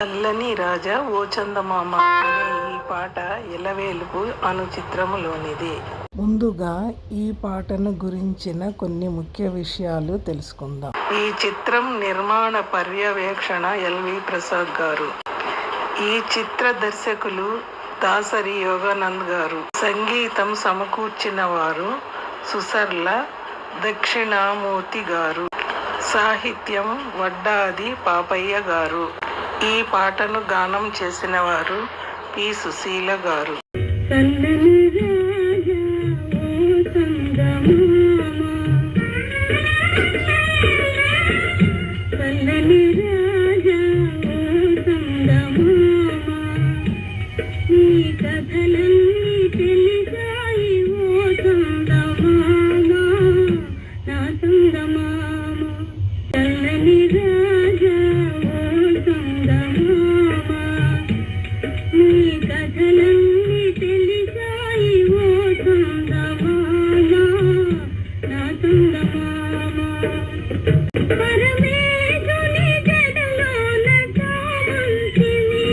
చల్లని రాజా ఓ చందమామ అనే ఈ పాట ఎలవేలుపు అను చిత్రములోనిది. ముందుగా ఈ పాటను గురించిన కొన్ని ముఖ్య విషయాలు తెలుసుకుందాం. ఈ చిత్రం నిర్మాణ పర్యవేక్షణ ఎల్వి ప్రసాద్ గారు ఈ చిత్ర దర్శకులు దాసరి యోగానంద్ గారు సంగీతం సమకూర్చిన వారు సుసర్ల దక్షిణామూర్తి గారు సాహిత్యం వడ్డాది పాపయ్య గారు. ఈ పాటను గానం చేసిన వారు పి. సుశీల గారు. చల్లని రాజా కథలన్నీ తెలిసాయి ఓ చందమామ నా చందమామ పరమేశుని జడలోన కామంతివి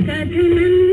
నీ